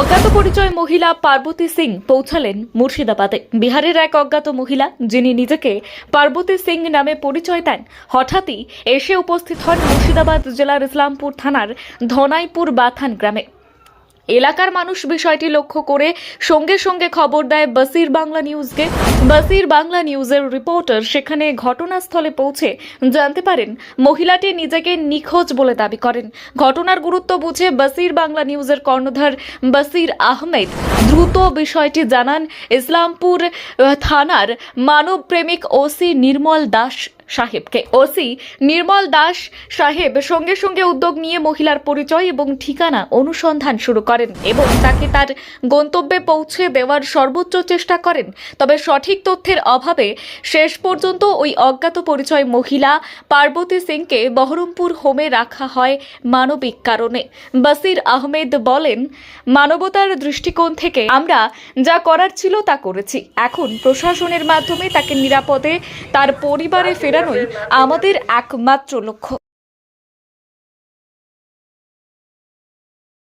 অজ্ঞাত পরিচয় মহিলা পার্বতী সিং পৌঁছালেন মুর্শিদাবাদে। বিহারের এক অজ্ঞাত মহিলা, যিনি নিজেকে পার্বতী সিং নামে পরিচয় দেন, হঠাৎই এসে উপস্থিত হন মুর্শিদাবাদ জেলার ইসলামপুর থানার ধনাইপুর বাথান গ্রামে। এলাকার মানুষ বিষয়টি লক্ষ্য করে সঙ্গে সঙ্গে খবর দেয় বসির বাংলা নিউজকে। বসির বাংলা নিউজের রিপোর্টার সেখানে ঘটনাস্থলে পৌঁছে জানতে পারেন, মহিলাটি নিজেকে নিখোঁজ বলে দাবি করেন। ঘটনার গুরুত্ব বুঝে বসির বাংলা নিউজের কর্ণধার বসির আহমেদ দ্রুত বিষয়টি জানান। ইসলামপুর থানার মানবপ্রেমিক ওসি নির্মল দাস সাহেবকে। ওসি নির্মল দাস সাহেব সঙ্গে সঙ্গে উদ্যোগ নিয়ে মহিলার পরিচয় এবং ঠিকানা অনুসন্ধান শুরু করেন এবং তাকে তার গন্তব্যে পৌঁছে দেওয়ার সর্বোচ্চ চেষ্টা করেন। তবে সঠিক তথ্যের অভাবে শেষ পর্যন্ত ওই অজ্ঞাত পরিচয় মহিলা পার্বতী সিংকে বহরমপুর হোমে রাখা হয় মানবিক কারণে। বাসির আহমেদ বলেন, মানবতার দৃষ্টিকোণ থেকে আমরা যা করার ছিল তা করেছি। এখন প্রশাসনের মাধ্যমে তাকে নিরাপদে তার পরিবারে আমাদের একমাত্র লক্ষ্য।